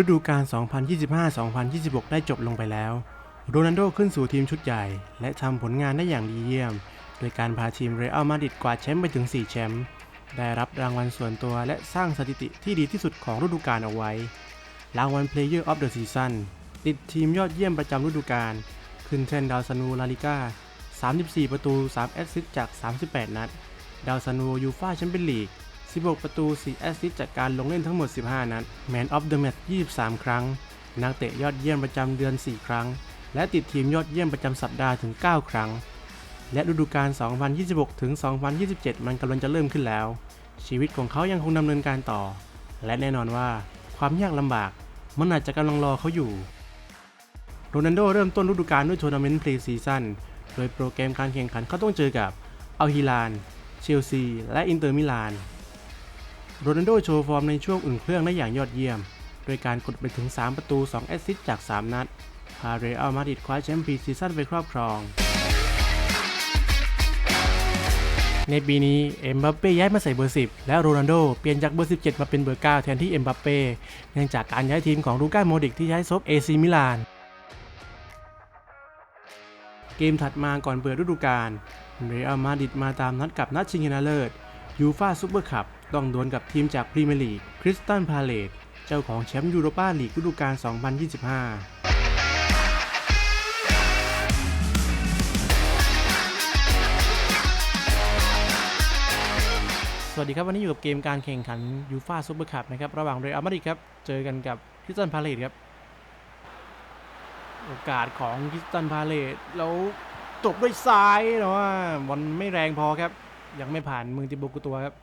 ฤดูกาล 2025-2026 ได้จบลงไปแล้ว โรนัลโดขึ้นสู่ทีมชุดใหญ่ และทำผลงานได้อย่างดีเยี่ยม โดยการพาทีมเรอัลมาดริดกวาดแชมป์ไปถึง 4 แชมป์ ได้รับรางวัลส่วนตัวและสร้างสถิติที่ดีที่สุดของฤดูกาลเอาไว้ รางวัล Player of the Season ติดทีมยอดเยี่ยมประจำฤดูกาล ขึ้นแทนดาวซันูลาลิก้า 34 ประตู 3 แอสซิสต์จาก 38 นัด ดาวซันูยูฟาแชมเปี้ยนลีก 16 ประตู 4 แอสซิสต์จากการลงเล่นทั้งหมด 15 นัด Man of the Match 23 ครั้ง นักเตะยอดเยี่ยมประจำเดือน 4 ครั้ง และติดทีมยอดเยี่ยมประจำสัปดาห์ถึง 9 ครั้ง และฤดูกาล 2026 ถึง 2027 มันกำลังจะเริ่มขึ้นแล้ว ชีวิตของเขายังคงดำเนินการต่อ และแน่นอนว่าความยากลำบากมันอาจจะกำลังรอเขาอยู่ โรนัลโดเริ่มต้นฤดูกาลด้วยทัวร์นาเมนต์พรีซีซั่น โดยโปรแกรมการแข่งขันเขาต้องเจอกับอัลฮิลาน เชลซี และอินเตอร์มิลาน โรนัลโดโชว์ฟอร์มในช่วงอุ่นเครื่องได้อย่างยอดเยี่ยม โดยการกดไปถึง 3 ประตู 2 แอสซิสต์จาก 3 นัด พาเรอัลมาดริดคว้าแชมป์พรีซีซั่นไปครอบครอง ในปีนี้ เอ็มบัปเป้ย้ายมาใส่เบอร์ 10 และโรนัลโดเปลี่ยนจากเบอร์ 17 มาเป็นเบอร์ 9 แทนที่เอ็มบัปเป้ เนื่องจากการย้ายทีมของลูก้าโมดิกที่ย้ายซบเอซีมิลาน เกมถัดมาก่อนเปิดฤดูกาล เรอัลมาดริดมาตามนัดกับนัดชิงชนะเลิศ ยูฟาซูเปอร์คัพต้องดวลกับทีมจากพรีเมียร์ลีกคริสตันพาเลตเจ้าของแชมป์ยูโรปาลีกฤดูกาล 2025สวัสดีครับ วันนี้อยู่กับเกมการแข่งขันยูฟาซูเปอร์คัพนะครับ ระหว่างเรอัลมาดริดครับ เจอกันกับคริสตันพาเลตครับ โอกาสของคริสตันพาเลตแล้วจบด้วยซ้ายแต่ว่าบอลไม่แรงพอครับ ยังไม่ผ่านมือติโบกุตัวครับ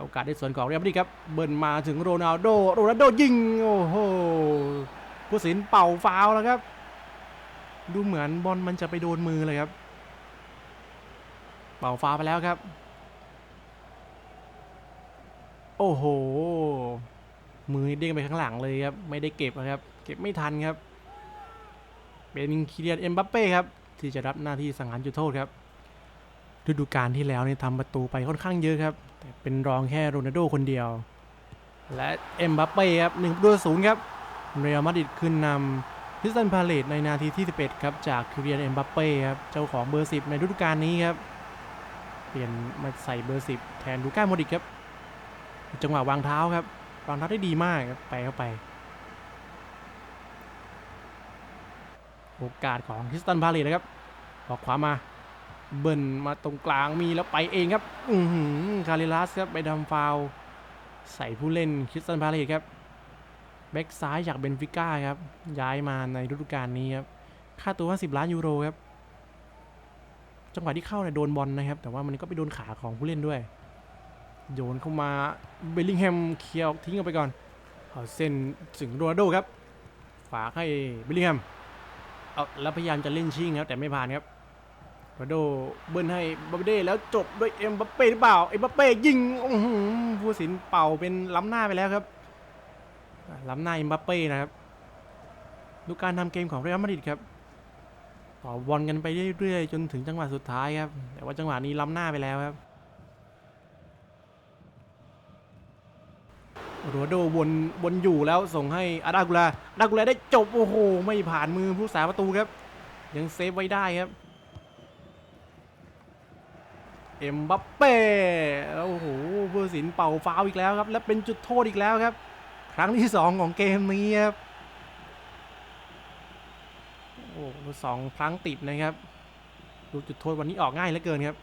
โอกาสได้ส่วนของเรอัลมาดริดครับ เบิร์นมาถึงโรนัลโดโรนัลโดยิง โอ้โหผู้สินเป่าฟาวแล้วครับ ดูเหมือนบอลมันจะไปโดนมือเลยครับ เป่าฟาวไปแล้วครับ โอ้โห มือเด้งไปข้างหลังเลยครับ ไม่ได้เก็บนะครับ เก็บไม่ทันครับ เป็นคิเลียนเอ็มบัปเป้ครับ ที่จะรับหน้าที่สังหารจุดโทษครับ ฤดูกาลที่แล้วเนี่ยทำประตูไปค่อนข้างเยอะครับ แต่เป็นรองแค่โรนัลโดคนเดียว และเอ็มบัปเป้ครับหนึ่งประตูศูนย์ครับ เรอัลมาดริดขึ้นนำคริสตันพาเลตในนาทีที่ 11 ครับ จากคิเลียนเอ็มบัปเป้ครับ เจ้าของเบอร์ 10 ในฤดูกาลนี้ครับ เปลี่ยนมาใส่เบอร์ 10 แทนลูก้าโมดิกครับ จังหวะวางเท้าครับ วางเท้าได้ดีมากครับไปเข้าไป โอกาสของคริสตันพาเลตนะครับออกขวามา เบิร์นมาตรงกลางมีแล้วไปเองครับ อืคาริลัสครับไปทำฟาว ใส่ผู้เล่นคริสตันพาเลตครับ แบ็กซ้ายจากเบนฟิก้าครับ ย้ายมาในฤดูกาลนี้ครับ ค่าตัว 50 ล้านยูโรครับ จังหวะที่เข้าเนี่ยโดนบอลนะครับ แต่ว่ามันก็ไปโดนขาของผู้เล่นด้วย โยนเข้ามาเบลลิงแฮมเคลียร์ทิ้งออกไปก่อนเอาเส้นถึงโรนัลโดครับ ฝากให้เบลลิงแฮมเอาแล้วพยายามจะเล่นชิงครับแต่ไม่ผ่านครับ โรโดเบิ้ลให้บัปเป้แล้วจบด้วยเอ็มบัปเป้หรือเปล่าเอ็มบัปเป้ยิงอื้อหือผู้สินเป่าเป็นล้ำหน้าไปแล้วครับล้ำหน้าเอ็มบัปเป้นะครับดูการทำเกมของเรอัลมาดริดครับต่อบอลกันไปเรื่อยๆ จนถึงจังหวะสุดท้ายครับ แต่ว่าจังหวะนี้ล้ำหน้าไปแล้วครับโรนัลโดวนวนอยู่แล้วส่งให้อาดากุลาอาดากุลาได้จบโอ้โห ไม่ผ่านมือผู้สาประตูครับ ยังเซฟไว้ได้ครับ เอ็มบัปเป้โอ้โหผู้สินเป่าฟาวอีกแล้วครับ และเป็นจุดโทษอีกแล้วครับ ครั้งที่ 2 ของเกมนี้ครับโอ้สองครั้งติดนะครับลูจุดโทษวันนี้ออกง่ายเหลือเกินครับ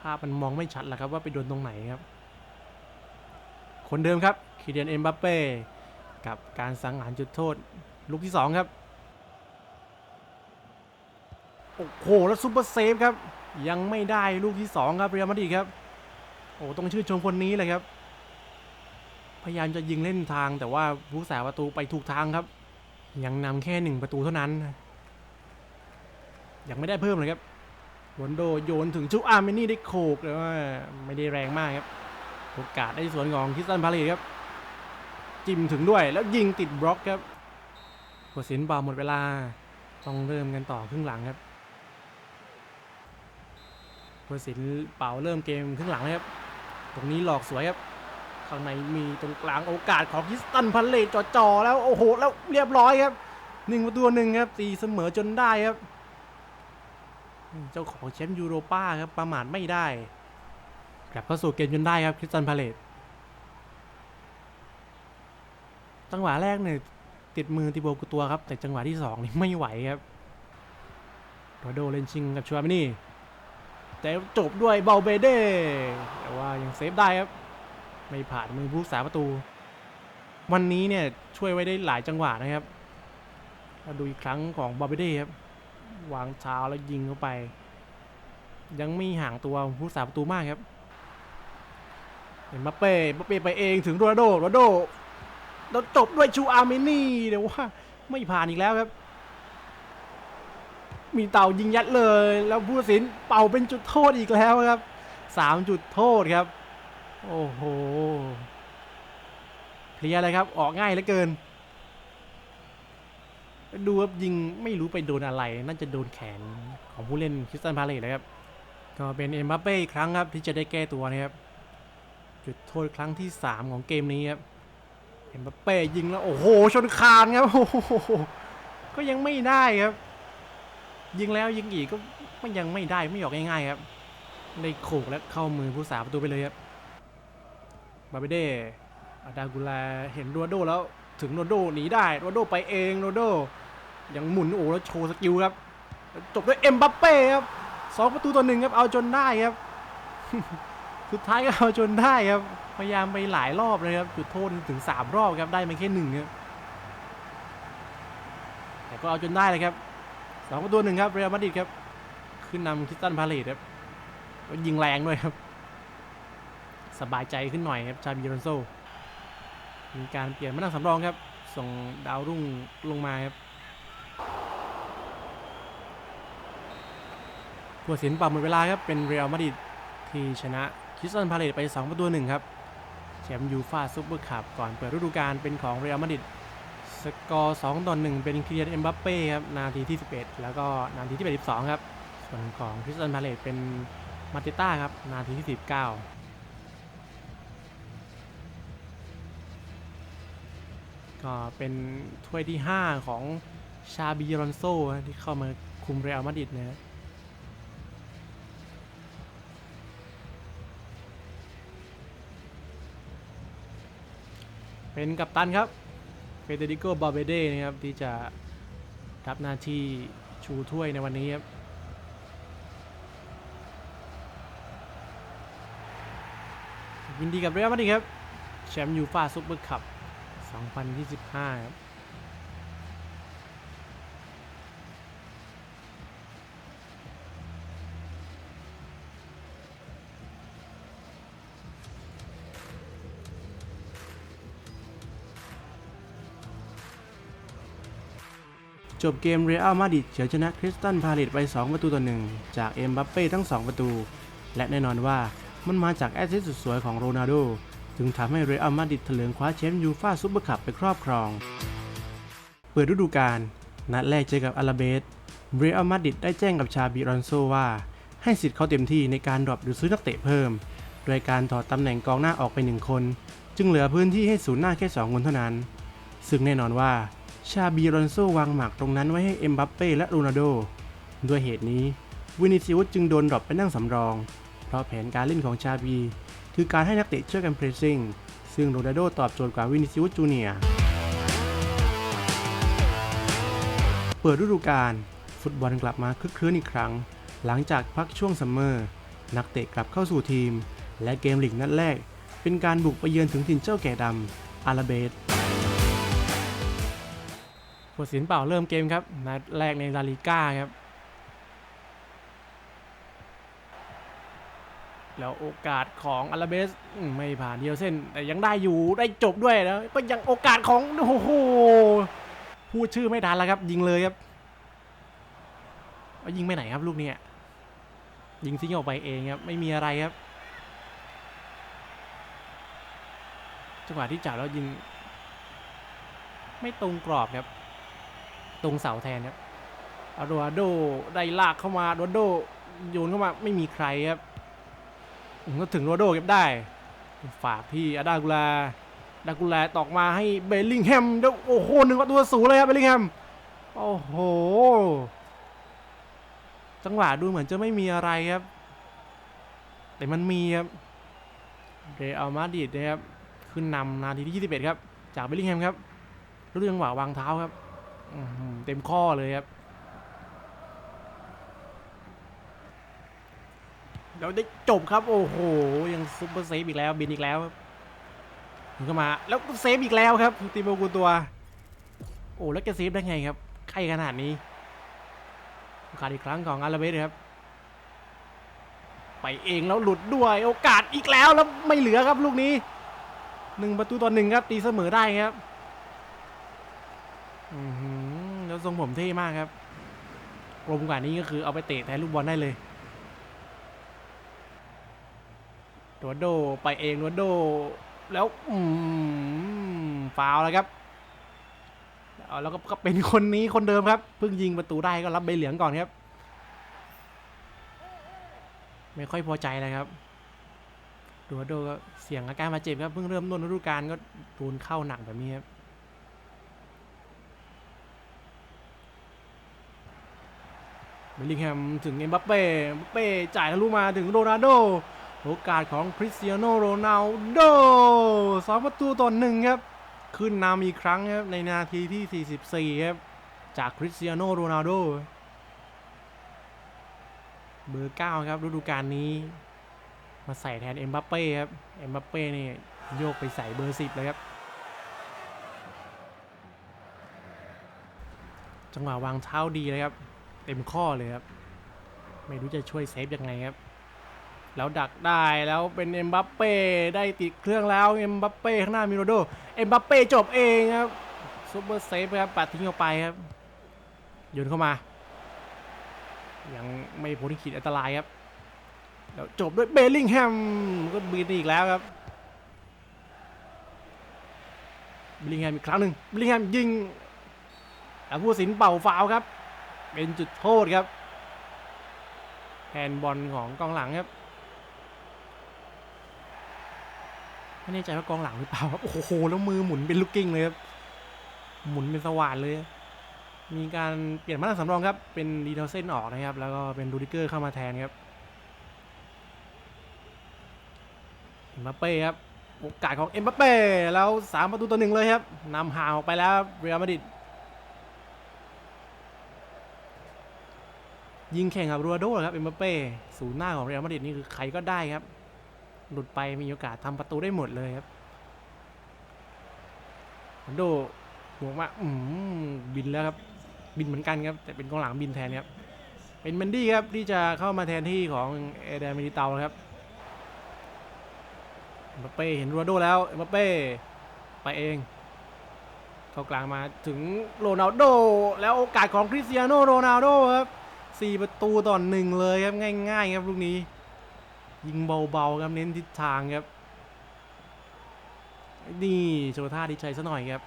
ภาพมันมองไม่ชัดแล้วครับว่าไปโดนตรงไหนครับ คนเดิมครับคิเดียนเอ็มบัปเป้กับการสังหารจุดโทษ ลูกที่ 2 ครับ โอ้โห แล้วซุปเปอร์เซฟครับ ยังไม่ได้ลูกที่ 2 ครับเรียมาดริดครับ โอ้ต้องชื่นชมคนนี้เลยครับ พยายามจะยิงเล่นทางแต่ว่าผู้สาประตูไปถูกทางครับ ยังนำแค่หนึ่งประตูเท่านั้น ยังไม่ได้เพิ่มเลยครับโรนโดโยนถึงชูอาร์เมนี่ได้โขกแต่ว่าไม่ได้แรงมากครับ โอกาสได้สวนของคิสตันพาเลตครับ จิ้มถึงด้วยแล้วยิงติดบล็อกครับกดสินเปล่าหมดเวลา ต้องเริ่มกันต่อครึ่งหลังครับ กดสินเป่าเริ่มเกมครึ่งหลังเลยครับ ตรงนี้หลอกสวยครับ ข้างในมีตรงกลางโอกาสของคิสตันพันเลตจ่อๆแล้วโอ้โหแล้วเรียบร้อยครับหนึ่งประตูหนึ่งครับตีเสมอจนได้ครับ เจ้าของแชมป์ยูโรป้าครับประมาทไม่ได้ กลับเข้าสู่เกมจนได้ครับคริสตันพาเลตจังหวะแรกเนี่ยติดมือติโบกุตัวครับ แต่จังหวะที่สองนี่ไม่ไหวครับโรโดเลนชิงกับชัวร์มินี่ แต่จบด้วยเบาเบเด้แต่ว่ายังเซฟได้ครับ ไม่ผ่านมือผู้สาประตู วันนี้เนี่ยช่วยไว้ได้หลายจังหวะนะครับเราดูอีกครั้งของบาเบเด้ครับ วางเท้าแล้วยิงเข้าไป ยังไม่ห่างตัวผู้สาประตูมากครับเห็นมาเป้มาเป้ไปเองถึงโรนัลโดโรนัลโดแล้วจบด้วยชูอาร์เมนี่เดี๋ยวว่าไม่ผ่านอีกแล้วครับ มีเต่ายิงยัดเลย แล้วผู้สินเป่าเป็นจุดโทษอีกแล้วครับสามจุดโทษครับ โอ้โหเคลียร์เลยครับ ออกง่ายเหลือเกิน ดูครับยิงไม่รู้ไปโดนอะไร น่าจะโดนแขนของผู้เล่นคริสตันพาเลตนะครับ ก็เป็นเอ็มบัปเป้ครั้งครับที่จะได้แก้ตัวนะครับ จุดโทษครั้งที่ 3 ของเกมนี้ครับเอ็มบัปเป้ยิงแล้ว โอ้โห ชนคานครับโอ้โหก็ยังไม่ได้ครับ ยิงแล้วยิงอีกก็ไม่ยังไม่ได้ไม่ออกง่ายๆครับได้โขกและเข้ามือผู้สาประตูไปเลยครับบาเบเด้อาดากุลาเห็นโรโดแล้วถึงโรโดหนีได้โรโดไปเองโรโดยังหมุนโอ้แล้วโชว์สกิลครับ จบด้วยเอ็มบัปเป้ครับสองประตูต่อหนึ่งครับเอาจนได้ครับ สุดท้ายก็เอาจนได้ครับ พยายามไปหลายรอบเลยครับจุดโทษถึงสามรอบครับได้มาแค่หนึ่งครับแต่ก็เอาจนได้เลยครับ สองประตูหนึ่งครับเรอัลมาดริดครับ ขึ้นนำคริสตันพาเลตครับแล้วยิงแรงด้วยครับ สบายใจขึ้นหน่อยครับชาบิโรนโซ มีการเปลี่ยนมานั่งสำรองครับ ส่งดาวรุ่งลงมาครับผู้ตัดสินปรับหมดเวลาครับเป็นเรอัลมาดริดที่ชนะคริสตันพาเลตไป 2 ประตูหนึ่งครับแชมป์ยูฟ่าซุปเปอร์คัพก่อนเปิดฤดูกาลเป็นของเรอัลมาดริด สกอร์2ต่อ1เป็นคิเลียนเอ็มบัปเป้ครับ นาทีที่ 11 แล้วก็นาทีที่82 ครับ ส่วนของคริสตันพาเลตเป็นมาติต้าครับ นาทีที่ 19ก็เป็นถ้วยที่ 5 ของชาบีรอนโซที่เข้ามาคุมเรอัลมาดริดนะเป็นกัปตันครับ เดริโกบาเบเดนะครับที่จะรับหน้าที่ชูถ้วยในวันนี้ครับยินดีกับเรอัลมาดริดครับ แชมป์ยูฟ่าซุปเปอร์คัพ 2025 ครับ จบเกมเรอัลมาดริดเฉือนชนะคริสตันพาเลตไป 2 ประตูต่อ1จากเอ็มบัปเป้ทั้ง 2 ประตู และแน่นอนว่ามันมาจากแอสซิสต์สุดสวยของโรนัลโดจึงทำให้เรอัลมาดริดเถลิงคว้าแชมป์ยูฟ่าซุปเปอร์คัพไปครอบครอง เปิดฤดูกาลนัดแรกเจอกับอาราเบสเรอัลมาดริดได้แจ้งกับชาบิรอนโซว่า ให้สิทธิ์เขาเต็มที่ในการดรอปหรือซื้อนักเตะเพิ่ม โดยการถอดตำแหน่งกองหน้าออกไป1คน จึงเหลือพื้นที่ให้ศูนย์หน้าแค่ 2 คนเท่านั้น ซึ่งแน่นอนว่า ชาบิรอนโซวางหมากตรงนั้นไว้ให้เอ็มบัปเป้และโรนัลโด ด้วยเหตุนี้วินิซิอุสจึงโดนดรอปไปนั่งสำรอง เพราะแผนการเล่นของชาบี คือการให้นักเตะช่วยกันเพรสซิ่ง ซึ่งโรนัลโดตอบโจทย์กว่าวินิซิอุสจูเนียเปิดฤดูกาลฟุตบอลกลับมาคึกคืนอีกครั้ง หลังจากพักช่วงซัมเมอร์ นักเตะกลับเข้าสู่ทีม และเกมลีกนัดแรก เป็นการบุกไปเยือนถึงถิ่นเจ้าแก่ดำอาราเบสผู้ตั ดสินเป่าเริ่มเกมครับนัดแรกในลาลิก้าครับ แล้วโอกาสของอาราเบสไม่ผ่านเดียวเส้น แต่ยังได้อยู่ได้จบด้วยแล้วก็ยังโอกาสของโอ้โหพูดชื่อไม่ทันแล้วครับ ยิงเลยครับเอายิงไปไหนครับลูกเนี้ยยิงทิ้งออกไปเองครับไม่มีอะไรครับจังหวะที่จับแล้วยิง ไม่ตรงกรอบครับ ตรงเสาแทนครับอาโรโดได้ลากเข้ามาโรนโดโยนเข้ามาไม่มีใครครับก็ถึงโรนโดเก็บได้ ฝากที่อาดากุลาดากุลาตอกมาให้เบลลิงแฮมแล้วโอ้โหหนึ่งประตูต่อศูนย์เลยครับเบลลิงแฮมโอ้โห จังหวะดูเหมือนจะไม่มีอะไรครับ แต่มันมีครับเรอัลมาดริดนะครับขึ้นนำนาทีที่ 21 ครับ จากเบลลิงแฮมครับรู้จังหวะวางเท้าครับ อื้อหือเต็มข้อเลยครับเราได้จบครับ โอ้โห ยังซุปเปอร์เซฟอีกแล้วบินอีกแล้วครับถึงเข้ามา แล้วก็เซฟอีกแล้วครับตีโมกูตัว โอ้แล้วแกเซฟได้ไงครับใกล้ขนาดนี้โอกาสอีกครั้งของอาราเบสครับ ไปเองแล้วหลุดด้วย โอกาสอีกแล้วแล้วไม่เหลือครับลูกนี้หนึ่งประตูต่อหนึ่งครับตีเสมอได้ครับ อือหือ ทรงผมเท่มากครับกลมกว่านี้ก็คือเอาไปเตะแทนลูกบอลได้เลยโรนโดไปเองโรนโด แล้วอืมฟาวแล้วครับแล้วก็ก็เป็นคนนี้คนเดิมครับเพิ่งยิงประตูได้ก็รับใบเหลืองก่อนครับ ไม่ค่อยพอใจนะครับโรนลโดก็เสียงอาการบาเจ็บครับเพิ่งเริ่มต้นฤดูกาลก็ตูนเข้าหนักแบบนี้ครับ เบลลิงแฮมถึงเอ็มบัปเป้เบ้จ่ายทะลุมาถึงโรนัลโดโอกาสของคริสเตียโนโรนัลโดสองประตูต่อหนึ่งครับ ขึ้นนำอีกครั้งครับในนาทีที่ 44 ครับ จากคริสเตียโนโรนัลโดเบอร์ 9 ครับฤดูกาลนี้ มาใส่แทนเอ็มบัปเป้ครับ เอ็มบัปเป้นี่โยกไปใส่เบอร์ 10 เลยครับ จังหวะวางเท้าดีเลยครับ ต็มข้อเลยครับ ไม่รู้จะช่วยเซฟยังไงครับ แล้วดักได้แล้วเป็นเอ็มบัปเป้ได้ติดเครื่องแล้วเอ็มบัปเป้ข้างหน้ามิโรโดเอ็มบัปเป้จบเองครับซูเปอร์เซฟครับปัดทิ้งออกไปครับโยนเข้ามา ยังไม่พ้นขีดอันตรายครับแล้วจบด้วยเบลลิงแฮมก็บีนอีกแล้วครับเบลลิงแฮมอีกครั้งหนึ่งเบลลิงแฮมยิงแล้วผู้สินเป่าฟาวครับ เป็นจุดโทษครับแฮนบอลของกองหลังครับ ไม่แน่ใจว่ากองหลังหรือเปล่าครับโอ้โหแล้วมือหมุนเป็นลูกกิ้งเลยครับหมุนเป็นสว่านเลย มีการเปลี่ยนมาตรสำรองครับ เป็นดีเทลเส้นออกนะครับ แล้วก็เป็นรูดิเกอร์เข้ามาแทนครับเอ็มบัปเป้ครับโอกาสของเอ็มบัปเป้แล้วสามประตูต่อหนึ่งเลยครับนำห่างออกไปแล้วเรอัลมาดริด ยิงแข่งกับรัวโดครับเอ็มบัปเป้ศูนย์หน้าของเรอัลมาดริดนี่คือใครก็ได้ครับ หลุดไปมีโอกาสทำประตูได้หมดเลยครับโดบวกมาอืมบินแล้วครับ บินเหมือนกันครับ แต่เป็นกองหลังบินแทนครับ เป็นเมนดี้ครับที่จะเข้ามาแทนที่ของเอเดนมิลิเตาครับเอ็มบัปเป้เห็นโรนัลโดแล้วเอ็มบัปเป้ไปเอง เข้ากลางมาถึงโรนัลโด แล้วโอกาสของคริสเตียโนโรนัลโดครับ สี่ประตูต่อหนึ่งเลยครับง่าย ๆ ครับลูกนี้ ยิงเบาๆครับเน้นทิศทางครับ นี่โชว์ท่าดีใจซะหน่อยครับ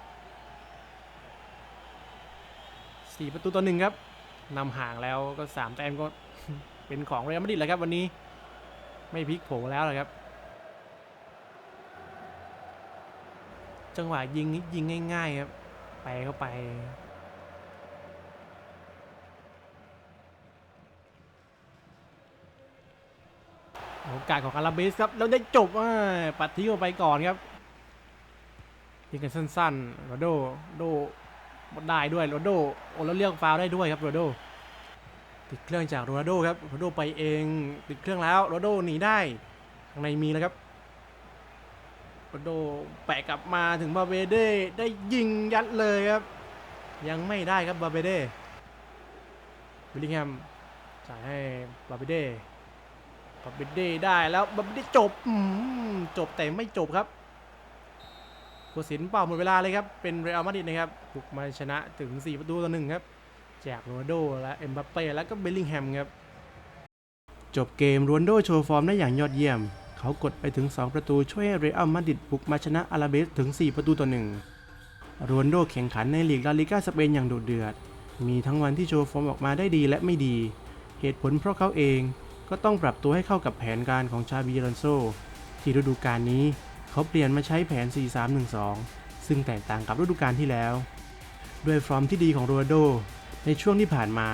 สี่ประตูต่อหนึ่งครับนำห่างแล้วก็สามแต้มก็เป็นของเรอัลมาดริดแล้วครับวันนี้ ไม่พลิกโผแล้วเลยครับ จังหวะยิงนี่ยิงง่าย ๆ ครับ ไปเข้าไป โอกาสของอาราเบสครับแล้วได้จบอ่าปัดทิ้งออกไปก่อนครับยิงกันสั้นๆโรนัลโดโดได้ด้วยโรโดโอแล้วเรียกฟาวได้ด้วยครับโรโดติดเครื่องจากโรนัลโดครับโรนัลโดไปเองติดเครื่องแล้วโรนัลโดหนีได้ข้างในมีแล้วครับโรนัลโดแปะกลับมาถึงบาเบเด้ได้ยิงยัดเลยครับ ยังไม่ได้ครับบาเบเด้วิลลิงแฮมจ่ายให้บาเบเด้ บับเบเดได้แล้วบับเบเดจบอืมจบแต่ไม่จบครับผู้สินเป่าหมดเวลาเลยครับ เป็นเรอัลมาดริดนะครับบุกมาชนะถึง 4 ประตูต่อหนึ่งครับ จากโรนัลโดและเอ็มบัปเป้แล้วก็เบลลิงแฮมครับ จบเกมโรนัลโดโชว์ฟอร์มได้อย่างยอดเยี่ยม เขากดไปถึง 2 ประตูช่วยเรอัลมาดริดบุกมาชนะอาราเบสถึง 4 ประตูต่อหนึ่งโรนัลโดแข่งขันในลีกลาลิก้าสเปนอย่างโดุเดือด มีทั้งวันที่โชว์ฟอร์มออกมาได้ดีและไม่ดี เหตุผลเพราะเขาเอง ก็ต้องปรับตัวให้เข้ากับแผนการของชาบีอลอนโซ ที่ฤดูกาลนี้เขาเปลี่ยนมาใช้แผน 4-3-1-2 ซึ่งแตกต่างกับฤดูกาลที่แล้ว ด้วยฟอร์มที่ดีของโรนัลโด ในช่วงที่ผ่านมา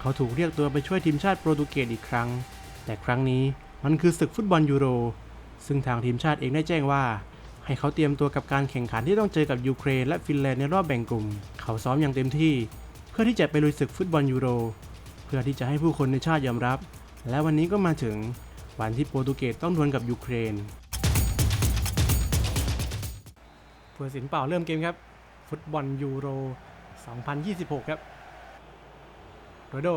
เขาถูกเรียกตัวไปช่วยทีมชาติโปรตุเกสอีกครั้ง แต่ครั้งนี้มันคือศึกฟุตบอลยูโร ซึ่งทางทีมชาติเองได้แจ้งว่า ให้เขาเตรียมตัวกับการแข่งขันที่ต้องเจอกับยูเครนและฟินแลนด์ในรอบแบ่งกลุ่ม เขาซ้อมอย่างเต็มที่ เพื่อที่จะไปลุยศึกฟุตบอลยูโร เพื่อที่จะให้ผู้คนในชาติยอมรับ และวันนี้ก็มาถึงวันที่โปรตุเกสต้องดวลกับยูเครนผู้ตัดสินเป่าเริ่มเกมครับ ฟุตบอลยูโร 2026 ครับโรโด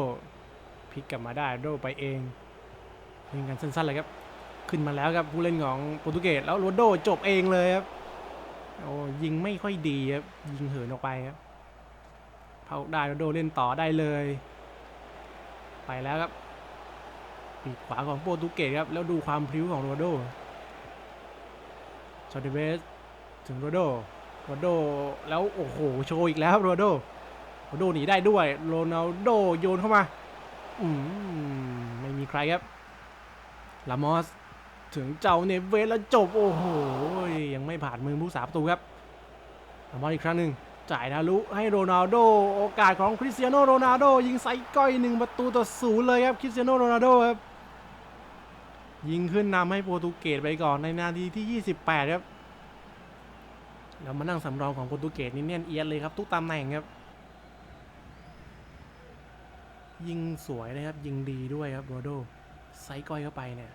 พลิกกลับมาได้โรโดไปเองเล่นกันสั้นๆเลยครับ ขึ้นมาแล้วครับผู้เล่นของโปรตุเกสแล้วโรโดจบเองเลยครับโอ้ยิงไม่ค่อยดีครับยิงเหินออกไปครับเผาได้โรโดเล่นต่อได้เลย ไปแล้วครับ ปีกขวาของโปรตุเกสครับ แล้วดูความพริ้วของโรโดชอติเวสถึงโรโดโรโดแล้วโอ้โหโชว์อีกแล้วครับโรโดโรโดหนีได้ด้วยโรนัลโดโยนเข้ามาอืมไม่มีใครครับลามอสถึงเจ้าเนเวสแล้วจบ โอ้โห ยังไม่ผ่านมือผู้สาประตูครับลามอสอีกครั้งหนึ่งจ่ายทะลุให้โรนัลโดโอกาสของคริสเตียโนโรนัลโดยิงใส่ก้อยหนึ่งประตูต่อศูนย์เลยครับคริสเตียโนโรนัลโดครับ ยิงขึ้นนำให้โปรตุเกสไปก่อนในนาทีที่ 28 ครับ แล้วมานั่งสำรองของโปรตุเกสนี่เนียนเอียดเลยครับ ทุกตำแหน่งครับ ยิงสวยนะครับ ยิงดีด้วยครับโรโดไซก้อยเข้าไปเนี่ย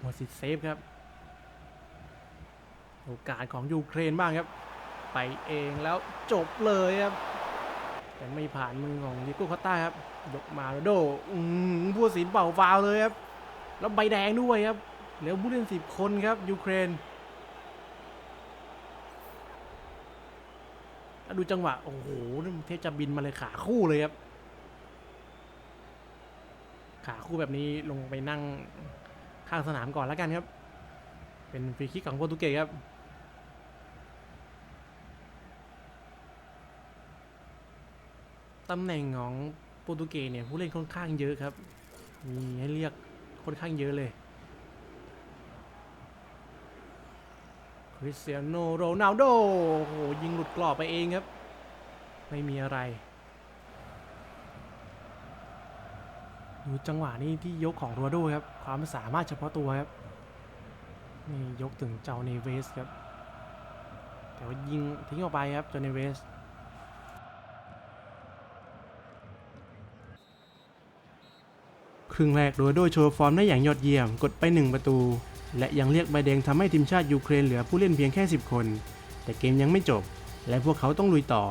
หมดสิทธิ์เซฟครับ โอกาสของยูเครนบ้างครับ ไปเองแล้วจบเลยครับแต่ไม่ผ่านมือของดิโก้คอตต้าครับยกมาโรโดอืมผู้ตัดสินเป่าฟาวเลยครับ แล้วใบแดงด้วยครับ เหลือผู้เล่นสิบคนครับ ยูเครนดูจังหวะ โอ้โหนี่เทพจะบินมาเลยขาคู่เลยครับ ขาคู่แบบนี้ลงไปนั่งข้างสนามก่อนแล้วกันครับ เป็นฟรีคิกของโปรตุเกสครับตำแหน่งของโปรตุเกสเนี่ยผู้เล่นค่อนข้างเยอะครับ มีให้เรียก ค่อนข้างเยอะเลยคริสเตียโนโรนัลโดโอ้โหยิงหลุดกรอบไปเองครับ ไม่มีอะไรดูจังหวะนี้ที่ยกของโรนัลโดครับ ความสามารถเฉพาะตัวครับ นี่ยกถึงเจ้าเนเวสครับ แต่ว่ายิงทิ้งออกไปครับเจ้าเนเวส ครึ่งแรกโรนัลโดโชว์ฟอร์มได้อย่างยอดเยี่ยมกดไป 1 ประตู และยังเรียกใบแดงทำให้ทีมชาติยูเครนเหลือผู้เล่นเพียงแค่ 10 คน แต่เกมยังไม่จบ และพวกเขาต้องลุยต่อ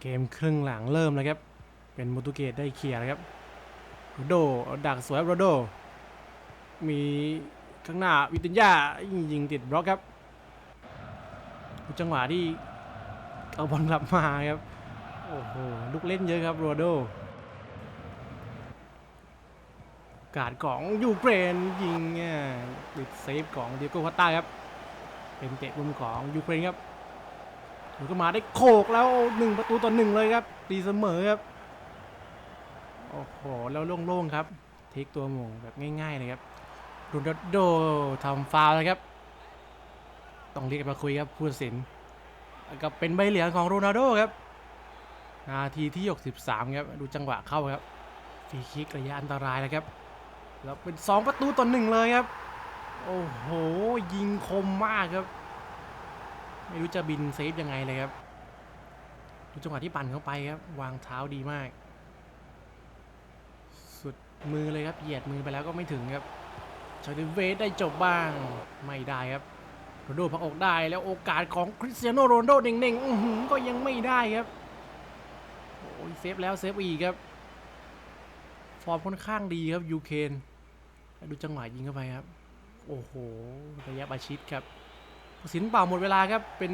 เกมครึ่งหลังเริ่มแล้วครับ เป็นโปรตุเกสได้เคลียร์ครับโรโดดักสวยโรโด มีข้างหน้าวิตินยายิงติดบล็อกครับจังหวะที่เอาบอลกลับมาครับ โอ้โห ลูกเล่นเยอะครับโรโด การของยูเครนยิงเนี่ยติดเซฟของเดียโก้พัตตาครับ เป็นเตะมุมของยูเครนครับถึงก็มาได้โขกแล้วหนึ่งประตูต่อหนึ่งเลยครับตีเสมอครับโอ้โหแล้วโล่งๆครับเทคตัวหมงแบบง่ายๆเลยครับโรนัลโดทำฟาวล์เลยครับ ต้องเรียกมาคุยครับผู้ตัดสินแล้วก็เป็นใบเหลืองของโรนัลโดครับนาทีที่ 63 ครับ ดูจังหวะเข้าครับฟรีคิกระยะอันตรายแล้วครับ แล้วเป็น 2 ประตูต่อหนึ่งเลยครับ โอ้โห ยิงคมมากครับ ไม่รู้จะบินเซฟยังไงเลยครับ ดูจังหวะที่ปั่นเข้าไปครับ วางเท้าดีมาก สุดมือเลยครับ เหยียดมือไปแล้วก็ไม่ถึงครับชาดิเวสได้จบบ้าง ไม่ได้ครับโรนโดพักอกได้แล้วโอกาสของคริสเตียโนโรนโดเน่งๆก็ยังไม่ได้ครับ โอ้ยเซฟแล้วเซฟอีกครับ ฟอร์มค่อนข้างดีครับยูเคน ดูจังหวะยิงเข้าไปครับ โอ้โห ระยะประชิดครับสินเป่าหมดเวลาครับ เป็น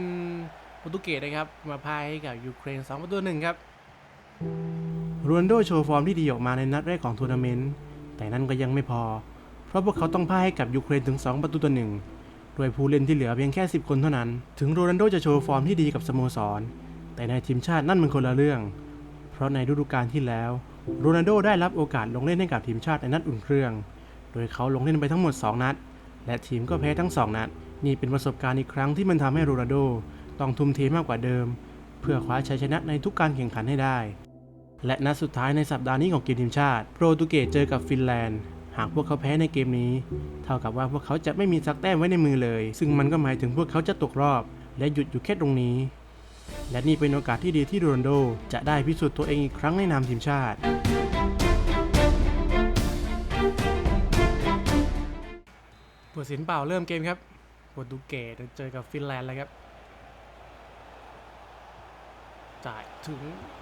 โปรตุเกสนะครับ มาพายให้กับยูเครน2ประตูหนึ่งครับโรนโดโชว์ฟอร์มที่ดีออกมาในนัดแรกของทัวร์นาเมนต์ แต่นั่นก็ยังไม่พอ เพราะพวกเขาต้องพ่ายให้กับยูเครนถึง 2 ประตูต่อหนึ่งโดยผู้เล่นที่เหลือเพียงแค่ 10 คนเท่านั้น ถึงโรนัลโดจะโชว์ฟอร์มที่ดีกับสโมสร แต่ในทีมชาตินั่นมันคนละเรื่อง เพราะในฤดูกาลที่แล้ว โรนัลโดได้รับโอกาสลงเล่นให้กับทีมชาติในนัดอุ่นเครื่อง โดยเขาลงเล่นไปทั้งหมด 2 นัด และทีมก็แพ้ทั้งสองนัด นี่เป็นประสบการณ์อีกครั้งที่มันทำให้โรนัลโดต้องทุ่มเทมากกว่าเดิม เพื่อคว้าชัยชนะในทุกการแข่งขันให้ได้ และนัดสุดท้ายในสัปดาห์นี้ของเกมทีมชาติ โปรตุเกสเจอกับฟินแลนด์หากพวกเขาแพ้ในเกมนี้ เท่ากับว่าพวกเขาจะไม่มีสักแต้มไว้ในมือเลย ซึ่งมันก็หมายถึงพวกเขาจะตกรอบ และหยุดอยู่แค่ตรงนี้ และนี่เป็นโอกาสที่ดีที่โรนัลโด จะได้พิสูจน์ตัวเองอีกครั้งในนามทีมชาติ ผู้ตัดสินเปล่าเริ่มเกมครับโปรตุเกสเจอกับฟินแลนด์แล้วครับ จ่ายถึง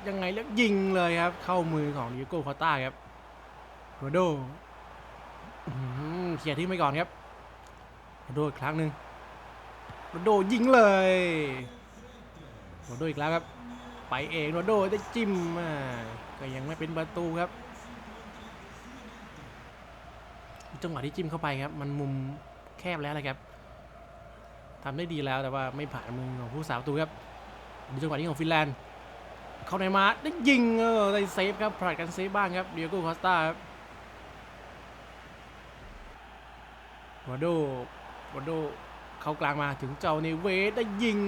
ยังไงแล้วยิงเลยครับ เข้ามือของดิโก้คอต้าครับโรโดเคลียทิ้งไปก่อนครับโรโดอีกครั้งหนึ่งโรโดยิงเลยโรโดอีกแล้วครับ ไปเองโรโดได้จิ้มก็ยังไม่เป็นประตูครับ จังหวะที่จิ้มเข้าไปครับ มันมุมแคบแล้วนะครับทำได้ดีแล้วแต่ว่าไม่ผ่านมือของผู้สาวตูครับดูจังหวะนี้ของฟินแลนด์ เข้าในมาได้ยิงเออได้เซฟครับผลัดกันเซฟบ้างครับเดียโก้คอสตาครับวาโดวาโดเข้ากลางมาถึงเจ้าในเวสได้ยิง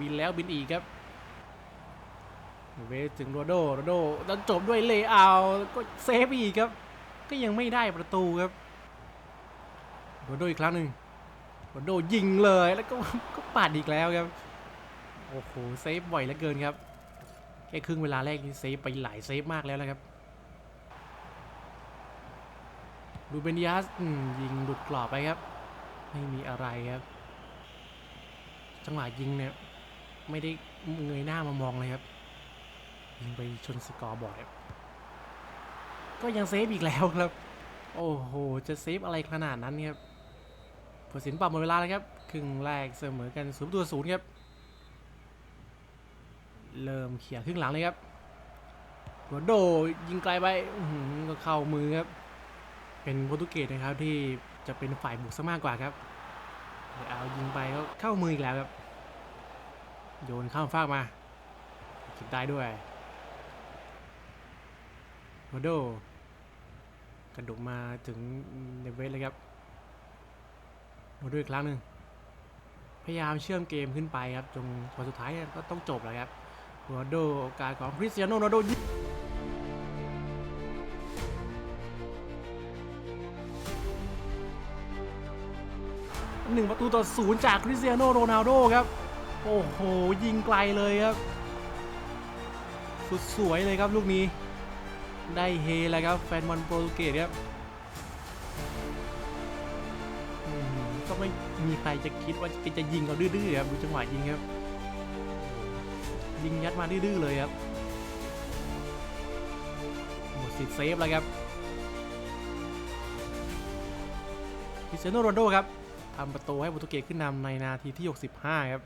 บินแล้วบินอีกครับเวสถึงโรโดโรโดแล้วจบด้วยเลย์เอาท์ก็เซฟอีกครับ ก็ยังไม่ได้ประตูครับโรโดอีกครั้งหนึ่งโรโดยิงเลยแล้วก็ก็ปาดอีกแล้วครับโอ้โหเซฟบ่อยเหลือเกินครับแค่ครึ่งเวลาแรกนี่เซฟไปหลายเซฟมากแล้วนะครับดูเบนดิยัสยิงหลุดกรอบไปครับ ไม่มีอะไรครับ จังหวะยิงเนี่ยไม่ได้เงยหน้ามามองเลยครับ ยิงไปชนสกอร์บอร์ดครับ ก็ยังเซฟอีกแล้วครับ โอ้โห จะเซฟอะไรขนาดนั้นครับผลสินปรับหมดเวลาแล้วครับ ครึ่งแรกเสมอกันศูนย์ตัวศูนย์ครับ เริ่มเขี่ยครึ่งหลังเลยครับโรโดยิงไกลไปก็เข้ามือครับ เป็นโปรตุเกสนะครับที่จะเป็นฝ่ายบุกซะมากกว่าครับเอายิงไปก็เข้ามืออีกแล้วครับ โยนข้ามฟากมาเก็บได้ด้วยโรโด กระดกมาถึงเนเวสเลยครับโรนลโดอีกครั้งหนึ่งพยายามเชื่อมเกมขึ้นไปครับจนวันสุดท้ายเนี่ยก็ต้องจบแล้วครับโรนัลโดโอกาสของคริสเตียโนโรนัลโดยิงหนึ่งประตูต่อศูนย์จากคริสเตียโนโรนัลโดครับ โอ้โห ยิงไกลเลยครับ สุดสวยเลยครับลูกนี้ ได้เฮแล้วครับแฟนบอลโปรตุเกสครับก็ไม่มีใครจะคิดว่าจะยิงเราดื้อๆครับดูจังหวะยิงครับ ยิงยัดมาดื้อๆเลยครับหมดสิทธิ์เซฟแล้วครับคริสเตียโนโรนโดครับทำประตูให้โปรตุเกสขึ้นนำในนาทีที่ 65 ครับ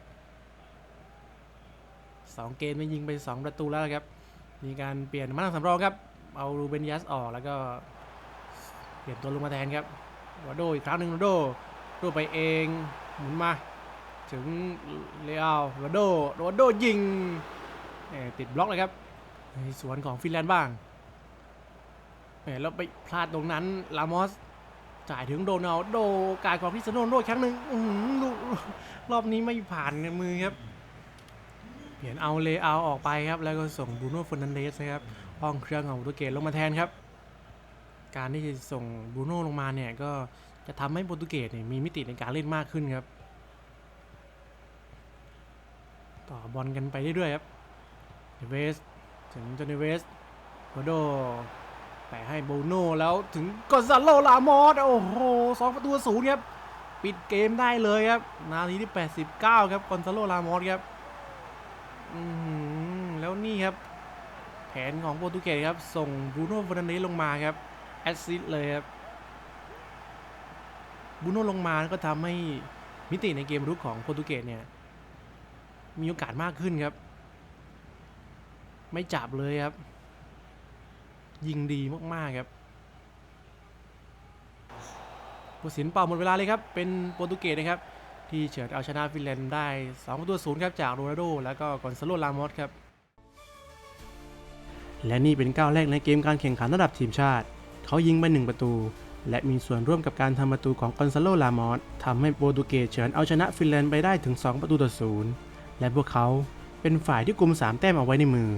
2 เกมไม่ยิงไป 2 ประตูแล้วครับ มีการเปลี่ยนมาตั้งสำรองครับ เอารูเบนยัสออกแล้วก็เปลี่ยนตัวลงมาแทนครับโรโดอีกครั้งหนึ่งโรโดโรโดไปเองหมุนมา ถึงเลอาโรโดโรโดยิงติดบล็อกเลยครับในสวนของฟินแลนด์บ้างแล้วไปพลาดตรงนั้นลามอสจ่ายถึงโดนัลโดการของคริสเตียโนโรดครั้งหนึ่งอื้อหือลูกรอบนี้ไม่ผ่านมือครับ เปลี่ยนเอาเลเอาออกไปครับ แล้วก็ส่งบูโน่ฟอนันเดสนะครับ ห้องเครื่องของโปรตุเกสลงมาแทนครับ การที่ส่งบูโน่ลงมาเนี่ยก็จะทำให้โปรตุเกสเนี่ยมีมิติในการเล่นมากขึ้นครับ ต่อบอลกันไปเรื่อยๆครับเนเวสถึงจอห์นเนเวสโรโดแปะให้บูโน่แล้วถึงกอนซาโลลามอสโอ้โหสองประตูศูนย์ครับ ปิดเกมได้เลยครับ นาทีที่ 89 ครับกอนซาโลลามอสครับอืแล้วนี่ครับ แผนของโปรตุเกสครับ ส่งบรูโน่ฟ e ร์นันเดสลงมาครับ แอสซิสต์เลยครับบรูโน่ลงมาก็ทำให้มิติในเกมรุกของโปรตุเกสเนี่ย มีโอกาสมากขึ้นครับ ไม่จับเลยครับ ยิงดีมาก ๆ ครับผู้สินเป่าหมดเวลาเลยครับ เป็นโปรตุเกสนะครับ ที่เฉิดเอาชนะฟินแลนด์ได้2ประตูศูนย์ครับ จากโรนัลโด แล้วก็กอนซาโลลามอสครับ และนี่เป็นก้าวแรกในเกมการแข่งขันระดับทีมชาติ เขายิงไป 1 ประตู และมีส่วนร่วมกับการทำประตูของกอนซาโล ลามอสทำให้โปรตุเกสเฉือนเอาชนะฟินแลนด์ไปได้ถึง 2 ประตูต่อศูนย์และพวกเขาเป็นฝ่ายที่กุม 3 แต้มเอาไว้ในมือ